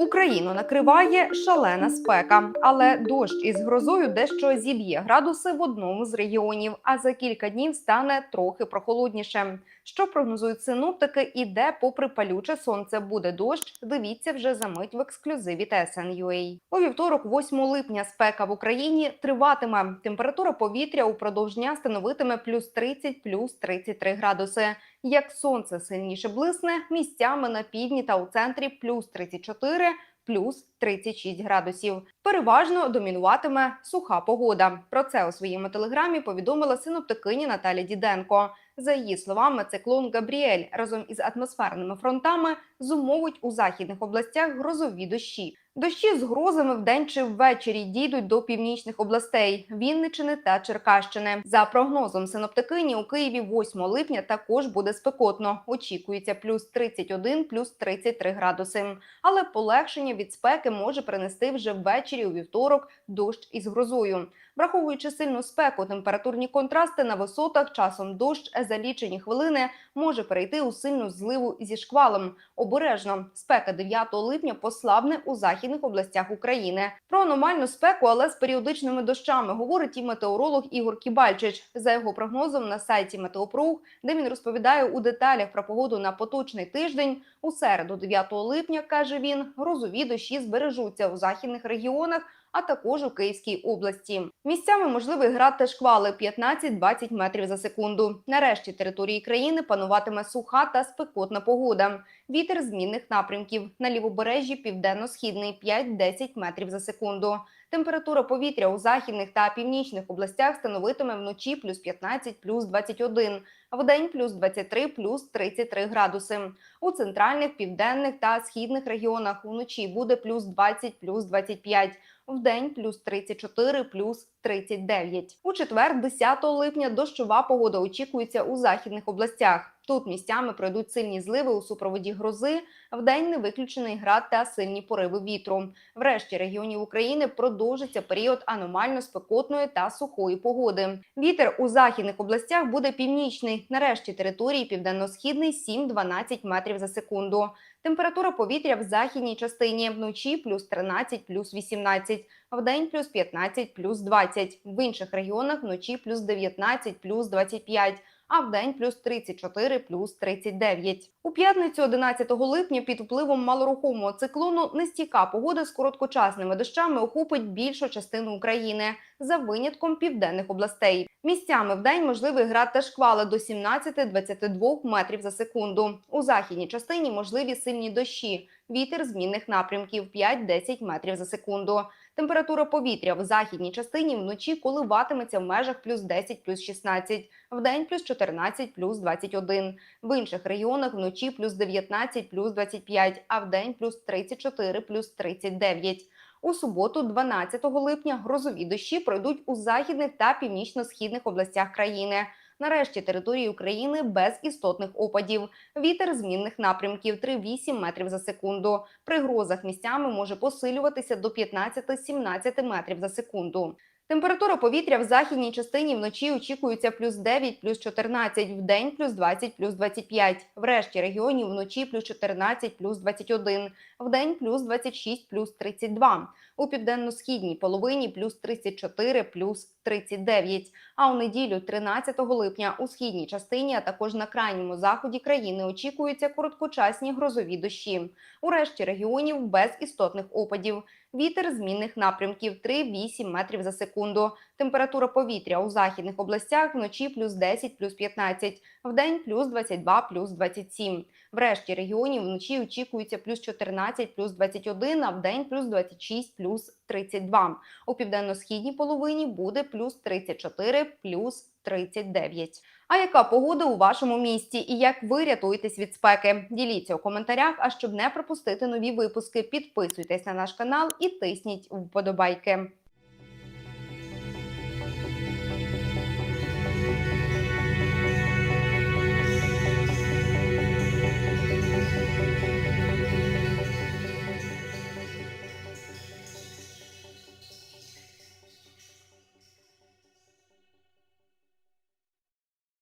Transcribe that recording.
Україну накриває шалена спека, але дощ із грозою дещо зіб'є градуси в одному з регіонів. А за кілька днів стане трохи прохолодніше. Що прогнозують синоптики і де, попри палюче сонце, буде дощ? Дивіться вже за мить в ексклюзиві TSN.ua. У вівторок, 8 липня, спека в Україні триватиме. Температура повітря упродовж дня становитиме плюс 30, плюс 33 градуси. Як сонце сильніше блисне, місцями на півдні та у центрі плюс 34, плюс 36 градусів. Переважно домінуватиме суха погода. Про це у своєму телеграмі повідомила синоптикиня Наталя Діденко. За її словами, циклон Габріель разом із атмосферними фронтами зумовить у західних областях грозові дощі. Дощі з грозами вдень чи ввечері дійдуть до північних областей Вінничини та Черкащини. За прогнозом синоптикині у Києві 8 липня також буде спекотно. Очікується плюс 31, плюс 33 градуси. Але полегшення від спеки може принести вже ввечері у вівторок дощ із грозою. Враховуючи сильну спеку, температурні контрасти на висотах, часом дощ за лічені хвилини може перейти у сильну зливу зі шквалом. Обережно спека 9 липня послабне у західних областях України. Про аномальну спеку, але з періодичними дощами, говорить і метеоролог Ігор Кібальчич. За його прогнозом на сайті Метеопруг, де він розповідає у деталях про погоду на поточний тиждень. У середу, 9 липня, каже він, грозові дощі збережуться у західних регіонах а також у Київській області. Місцями можливий град та шквали 15-20 метрів за секунду. Нарешті території країни пануватиме суха та спекотна погода. Вітер змінних напрямків на лівобережжі південно-східний 5-10 метрів за секунду. Температура повітря у західних та північних областях становитиме вночі плюс 15, плюс 21, в день плюс 23, плюс 33 градуси. У центральних, південних та східних регіонах вночі буде плюс 20, плюс 25, в день плюс 34, плюс 39. У четвер, 10 липня, дощова погода очікується у західних областях. Тут місцями пройдуть сильні зливи у супроводі грози. Вдень не виключений град та сильні пориви вітру. Врешті регіонів України продовжиться період аномально спекотної та сухої погоди. Вітер у західних областях буде північний. Нарешті території південно-східний 7-12 метрів за секунду. Температура повітря в західній частині вночі плюс 13, плюс 18, вдень плюс 15, плюс 20. В інших регіонах вночі плюс 19, плюс 25, а вдень плюс 34, плюс 39. У п'ятницю 11 липня під впливом малорухомого циклону нестійка погода з короткочасними дощами охопить більшу частину України за винятком південних областей. Місцями в день можливий град та шквали до 17-22 метрів за секунду. У західній частині можливі сильні дощі. Вітер змінних напрямків 5-10 метрів за секунду. Температура повітря в західній частині вночі коливатиметься в межах плюс 10, плюс 16, в день плюс 14, плюс 21. В інших регіонах вночі плюс 19, плюс 25, а в день плюс 34, плюс 39. У суботу, 12 липня, грозові дощі пройдуть у західних та північно-східних областях країни. Нарешті території України без істотних опадів. Вітер змінних напрямків 3-8 метрів за секунду. При грозах місцями може посилюватися до 15-17 метрів за секунду. Температура повітря в західній частині вночі очікується плюс 9, плюс 14, в день плюс 20, плюс 25. В решті регіонів вночі плюс 14, плюс 21, в день плюс 26, плюс 32. У південно-східній половині плюс 34, плюс 39. А у неділю, 13 липня, у східній частині, а також на крайньому заході країни очікуються короткочасні грозові дощі. У решті регіонів без істотних опадів. Вітер змінних напрямків 3-8 метрів за секунду. Температура повітря у західних областях вночі плюс 10, плюс 15, в день плюс 22, плюс 27. В решті регіонів вночі очікується плюс 14, плюс 21, а в день плюс 26, плюс 32. У південно-східній половині буде плюс 34, плюс 39. А яка погода у вашому місті і як ви рятуєтесь від спеки? Діліться у коментарях. А щоб не пропустити нові випуски, підписуйтесь на наш канал і тисніть вподобайки.